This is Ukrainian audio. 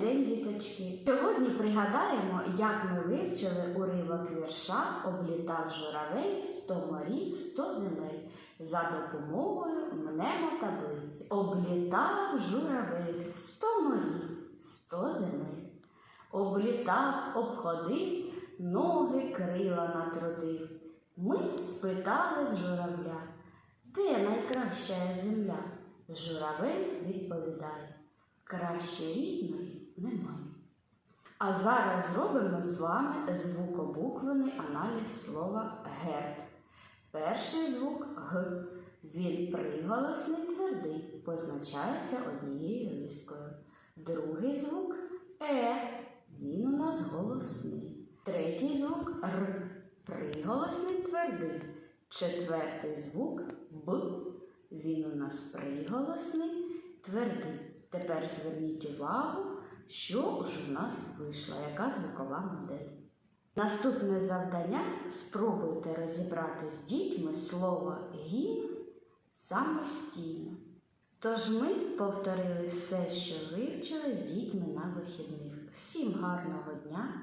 День, діточки! Сьогодні пригадаємо, як ми вивчили уривок вірша Облітав журавель сто морів, сто земель за допомогою мнемотаблиці. Облітав журавель сто морів, сто земель. Облітав, обходив, ноги крила натрудив. Ми спитали в журавля, де найкраща земля? Журавель відповідає, краще рідної немає. А зараз зробимо з вами звукобуквений аналіз слова герб. Перший звук Г. Він приголосний твердий, позначається однією рискою. Другий звук Е. Він у нас голосний. Третій звук Р. Приголосний твердий. Четвертий звук Б. Він у нас приголосний твердий. Тепер зверніть увагу, що ж у нас вийшла, яка звукова модель. Наступне завдання спробуйте розібрати з дітьми слово гімн самостійно. Тож ми повторили все, що вивчили з дітьми на вихідних. Всім гарного дня!